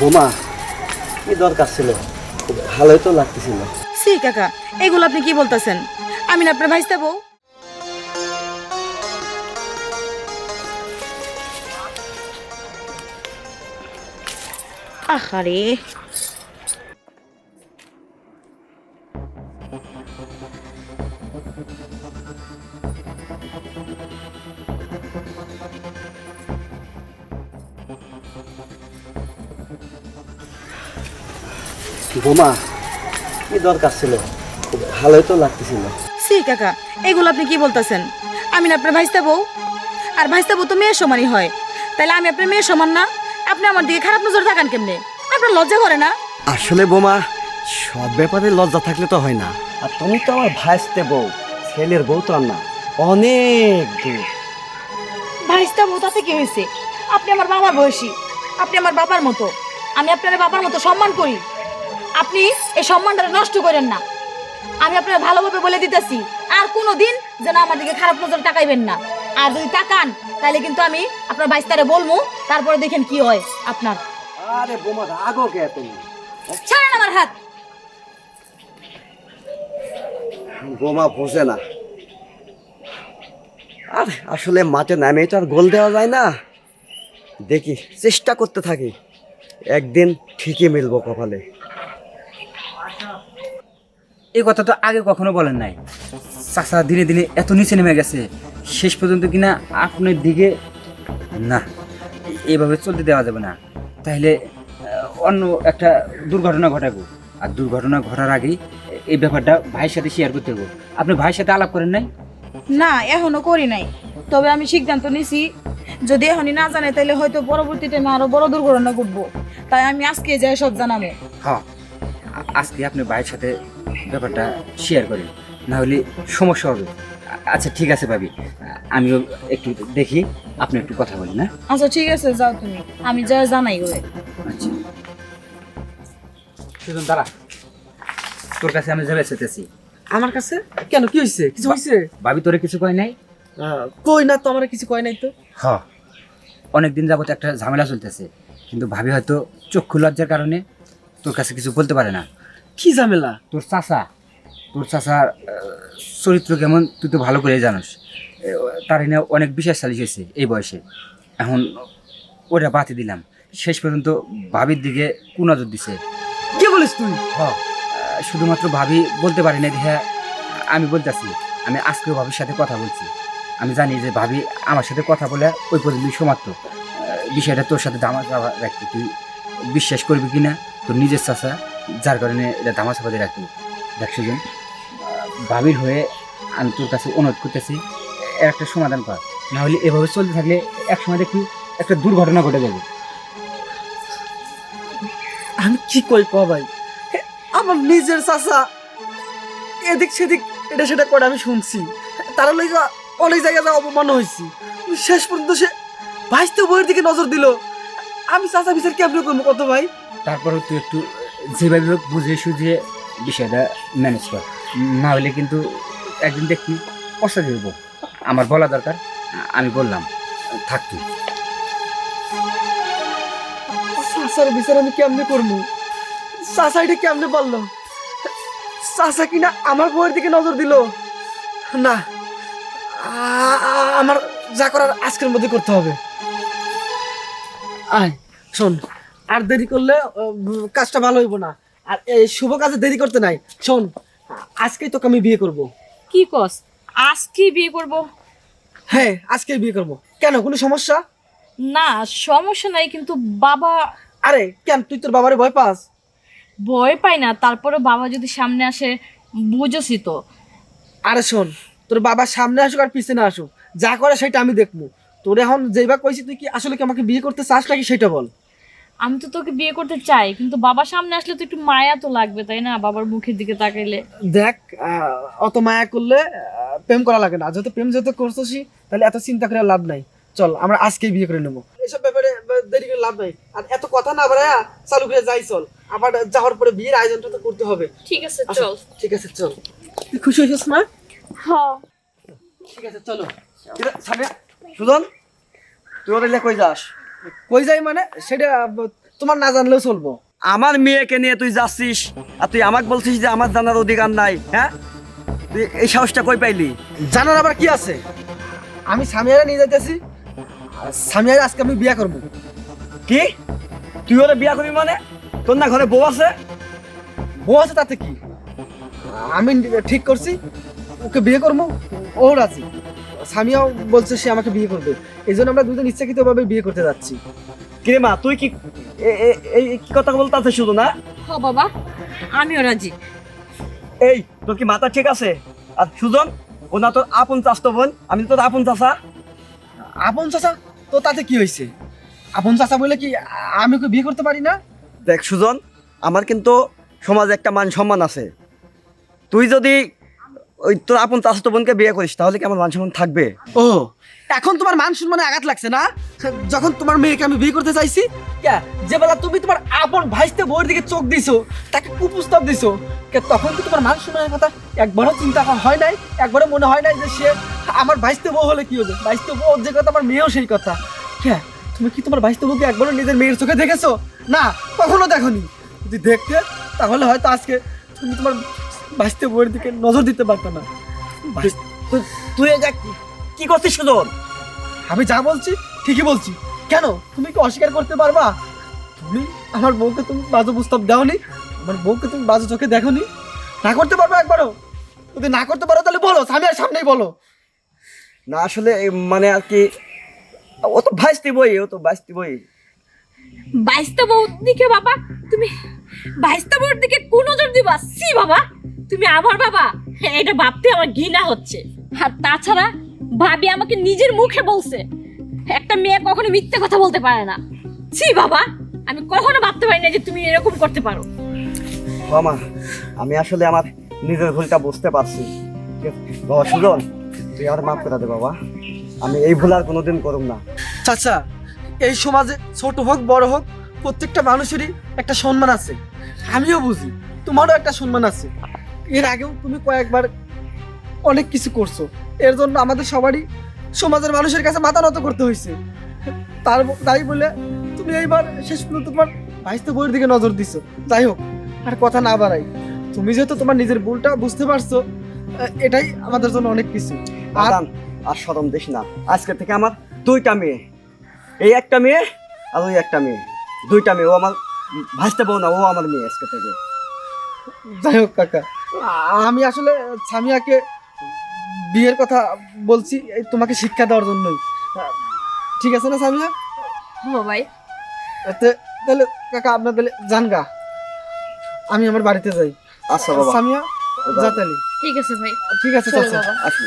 বোমা? কি দরকার ছিল? খুব ভালোই তো লাগতেছিল। সি কাকা, এগুলো আপনি কি বলতেছেন? আমি না আপনার ভাইস্তা বউ। আহারে বোমা কি দরকার ছিল। খুব ভালোই তো লাগতেছিল। সি কাকা এগুলো আপনি কি বলতেছেন? আমি না আপনার ভাইস্তা বউ? আর ভাইস্তা বউ তো মেয়ের সমানই হয়। তাহলে আমি আপনার মেয়ের সমান না? আপনি আমার দিকে খারাপ নজর থাকান কেমনে? আপনার লজ্জা করে না? আসলে বোমা সব ব্যাপারে লজ্জা থাকলে তো হয় না। আর তুমি তো আমার ভাইস্তে বউ ছেলের বউ তো আর না। অনেক দূর। ভাইস্তা বউ তাতে কি হয়েছে? আপনি আমার বাবার বয়সী। আপনি আমার বাবার মতো। আমি আপনার বাবার মতো সম্মান করি। আপনি এই সম্মানটা নষ্ট করেন না। আমি আপনার ভালোভাবে বলে দিতেছি আর কোনো দিন যেন আমার দিকে খারাপ নজর তাকাইবেন না। আর যদি তাকান তাহলে কিন্তু আমি আপনার বাইস্তারে বলব তারপরে দেখেন কি হয় আপনার। আরে বোমা রাগো কে তুমি? ছাড়েন আমার হাত। বোমা বোঝে না। আর আসলে মাঠে নামে তো আর গোল দেওয়া যায় না। দেখি চেষ্টা করতে থাকি। একদিন ঠিকই মিলবো কপালে। এই কথা তো আগে কখনো বলেন নাই। চাচা দিনে দিনে এত নিচে নেমে গেছে। শেষ পর্যন্ত কিনা আপনার দিকে না এইভাবে চলতে দেওয়া যাবে না। তাহলে অন্য একটা দুর্ঘটনা ঘটাবো। আর দুর্ঘটনা ঘটার আগেই এই ব্যাপারটা ভাইয়ের সাথে শেয়ার করতে হবে। আপনি ভাইয়ের সাথে আলাপ করেন নাই? না এখনও করি নাই। তবে আমি সিদ্ধান্ত নিছি যদি এখনই না জানে তাহলে হয়তো পরবর্তী টাইমে আরও বড় দুর্ঘটনা ঘটবো। তাই আমি আজকে যাই সব জানাব। হ্যাঁ আজকে আপনি ভাইয়ের সাথে ব্যাপারটা শেয়ার করেন না হলে সমস্যা হবে। আচ্ছা ঠিক আছে ভাবি। আমিও একটু দেখি আপনি একটু কথা বলেন না আচ্ছা ঠিক আছে যাও তুমি। আমি যা জানাই ওরে। আচ্ছা। সুজন দাঁড়া। তোর কাছে আমি যাবে চেতেছি আমার কাছে? কেন কি হয়েছে কিছু হয়েছে ভাবি তোরে কিছু কয় নাই? কই না তো আমার কিছু কয় নাই তো। হ অনেক দিন যাবত একটা ঝামেলা চলতেছে। কিন্তু ভাবি হয়তো চক্ষু লজ্জার কারণে তোর কাছে কিছু বলতে পারে না। কি ঝামেলা? তোর চাচা তোর চাচার চরিত্র কেমন তুই তো ভালো করে জানোস। তার এনে অনেক বিশেষ সালিশ হয়েছে এই বয়সে। এখন ওটা বাতি দিলাম। শেষ পর্যন্ত ভাবির দিকে কুনজর দিছে। কি বলিস তুই? হ শুধুমাত্র ভাবি বলতে পারি না হ্যাঁ আমি বলতেছি। আমি আজকেও ভাবির সাথে কথা বলছি। আমি জানি যে ভাবি আমার সাথে কথা বলে ওই পর্যন্তই সমাপ্ত। বিষয়টা তোর সাথে দামা চাপা রাখতে তুই বিশ্বাস করবি কি না? তোর নিজের চাষা যার কারণে এটা দামা চাপাতে রাখবি। দেখ সুজন আহ, ভাবির হয়ে আমি তোর কাছে অনুরোধ করতেছি একটা সমাধান কর। না হলে এভাবে চলতে থাকলে এক সময় দেখবি একটা দুর্ঘটনা ঘটে যাবে। আমি কি কই ভাই? আমার নিজের চাচা। এদিক সেদিক এটা সেটা করে আমি শুনছি। তার লইগা অনেক জায়গায় যা অপমান হয়েছি। শেষ পর্যন্ত সে ভাইস্তে বইয়ের দিকে নজর দিল। আমি চাচা বিচার কেমন করব কত ভাই? তারপরে তুই একটু যেভাবে হোক বুঝিয়ে সুঝিয়ে বিষয়টা ম্যানেজ কর। না হলে কিন্তু একদিন দেখবি কষ্ট দেব। আমার বলা দরকার আমি বললাম থাক তুই। চাচার বিচার আমি কেমনে করব? চাচা এটা কেমনে পারল? চাচা কিনা আমার বউয়ের দিকে নজর দিল? না আমার যা করার আজকের মধ্যে করতে হবে। আয় শোন আর দেরি করলে কাজটা ভালো হইব না। আর এই শুভ কাজে দেরি করতে নাই। শোন আজকেই তোকে আমি বিয়ে করব। কি কস? আজকে বিয়ে করব? হ্যাঁ আজকে বিয়ে করব। কেন কোনো সমস্যা? না সমস্যা নাই কিন্তু বাবা আরে কেন তুই তোর বাবারে ভয় পাস? ভয় পাই না তারপরে বাবা যদি সামনে আসে বুঝোসি তো। আরে শোন তোর বাবা সামনে আসুক আর পিছনে আসুক যা করে সেটা আমি দেখব। তোর এখন যেইবার কইছি তুই কি আসলে কি আমাকে বিয়ে করতে চাস নাকি সেটা বল। আমি তো তোকে বিয়ে করতে চাই কিন্তু বাবার সামনে আসলে তো একটু মায়া তো লাগবে তাই না? বাবার মুখের দিকে তাকাইলে। দেখ অত মায়া করলে প্রেম করা লাগে না। যত প্রেম যত করতেছি তাহলে এত চিন্তা করে লাভ নাই। চল আমরা আজকেই বিয়ে করে নেব। এসব ব্যাপারে দেরি করে লাভ নাই। আর এত কথা না বাড়ায়া চালু করে যাই চল। আবার যাওয়ার পরে বিয়ের আয়োজনটা তো করতে হবে। ঠিক আছে চল। ঠিক আছে চল। তুই খুশি হয়েছিস না ঠিক আছে, চলো। সুজন, তুই ওর যাস? কই যাই মানে? সেটা, তোমার না জানলেও চলবো। আমার মেয়েকে নিয়ে তুই যাচ্ছিস, আর তুই আমাকে বলছিস যে আমার জানার অধিকার নাই হ্যাঁ? তুই এই সাহসটা কই পাইলি? জানার আবার কি আছে? আমি সামিয়ারে নিয়ে যাইতেছি সামিয়ারে আজকে আমি বিয়ে করব। কি? তুই ওরা বিয়া করবি মানে? তোর না ঘরে বউ আছে? বউ আছে তাতে কি? আমি ঠিক করছি ওকে বিয়ে করব? ও রাজি। স্বামীও বলছে সে আমাকে বিয়ে করবে। এই জন্য আমরা দুজন ইচ্ছাকৃতভাবে বিয়ে করতে যাচ্ছি। কিরে মা তুই কি এই কি কথা বলতে আছে শুধু না? হ বাবা আমিও রাজি। এই তোর কি মাথা ঠিক আছে? আর সুজন ও না তোর আপন চাস্ত বোন আমি তোর আপন চাষা আপন চাচা? তো তাতে কি হয়েছে? আপন চাচা বলে কি আমি ওকে বিয়ে করতে পারি না? দেখ সুজন আমার কিন্তু সমাজে একটা মান সম্মান আছে। তুই যদি ওই তোর আপন চাষতো বোনকে বিয়ে করিস, তাহলে কি আমার মান সম্মান থাকবে? ও, এখন তোমার মান সম্মানে আঘাত লাগছে না? যখন তোমার মেয়েকে আমি বিয়ে করতে চাইছি, কে, যে বেলা তুমি তোমার আপন ভাইস্তে বউয়ের দিকে চোখ দিছো, তাকে কুপ্রস্তাব দিছো, কে, তখন কি তোমার মান সম্মানের কথা একবারও চিন্তা হয় নাই? একবারও মনে হয় নাই যে সে আমার ভাইস্তে বউ হলে কি হবে? ভাইস্তে বউ যে কথা, আমার মেয়েও সেই কথা। কে, তুমি কি তোমার ভাইস্তে বউকে একবারও নিজের মেয়ের চোখে দেখেছ? না, কখনো দেখোনি। যদি দেখতে, তাহলে হয়তো আজকে তুমি তোমার ভাইস্তে বউয়ের দিকে নজর দিতে পারতো না। ভাইস- তুই- তুই এটা কি- কি করছিস সুজন? আমি যা বলছি ঠিকই বলছি। কেন? তুমি কি অস্বীকার করতে পারবা? তুমি আমার বউকে তুমি বাজে প্রস্তাব দাওনি? আমার বউকে তুমি বাজে চোখে দেখোনি? না করতে পারবে একবারও? যদি না করতে পারো তাহলে বলো আমি আর সামনেই বলো। না আসলে মানে আর কি ও তো ভাইস্তি বই ও তো ভাইস্তি বই। বাইশটা বউর দিকে বাবা তুমি বাইশটা বউর দিকে কোন নজর দিবা? সি বাবা। তুমি আমার বাবা? এটা ভাবতে আমার ঘৃণা হচ্ছে। আর তাছাড়া ভাবি আমাকে নিজের মুখে বলছে একটা মেয়ে কখনো মিথ্যে কথা বলতে পারে না। সি বাবা আমি কখনো ভাবতে পারি না যে তুমি এরকম করতে পারো। মামা আমি আসলে আমার নিজের ভুলটা বুঝতে পারছি। বাবা সুজন তুই আমার মাফ করে দে বাবা। আমি এই ভুল আর কোনোদিন করুম না। চাচা এই সমাজে ছোট হোক বড় হোক প্রত্যেকটা মানুষেরই একটা সম্মান আছে। আমিও বুঝি তোমারও একটা সম্মান আছে। এর আগেও তুমি কয়েকবার অনেক কিছু করছ। এর জন্য আমাদের সবারই সমাজের মানুষের কাছে মাথা নত করতে হয়েছে তার তাই বলে তুমি এইবার শেষ পর্যন্ত তোমার ভাইস্তে বইয়ের দিকে নজর দিছো। যাই হোক আর কথা না বাড়াই। তুমি যেহেতু তোমার নিজের ভুলটা বুঝতে পারছ এটাই আমাদের জন্য অনেক কিছু। আর আর সরম দেশ না। আজকে থেকে আমার দুইটা মেয়ে। এই একটা মেয়ে আর ওই একটা মেয়ে। দুইটা মেয়ে ও আমার ভাসতে বউ না ও আমার মেয়ে আজকে থেকে। যাই হোক কাকা। আমি আসলে সামিয়াকে বিয়ের কথা বলছি এই তোমাকে শিক্ষা দেওয়ার জন্যই। ঠিক আছে না সামিয়া? হ্যাঁ ভাই। তে- তাহলে কাকা আপনার তাহলে যান গা। আমি আমার বাড়িতে যাই। আচ্ছা বাবা। সামিয়া যা তাহলে। ঠিক আছে ভাই। ঠিক আছে চলো চাচা বাবা। আসি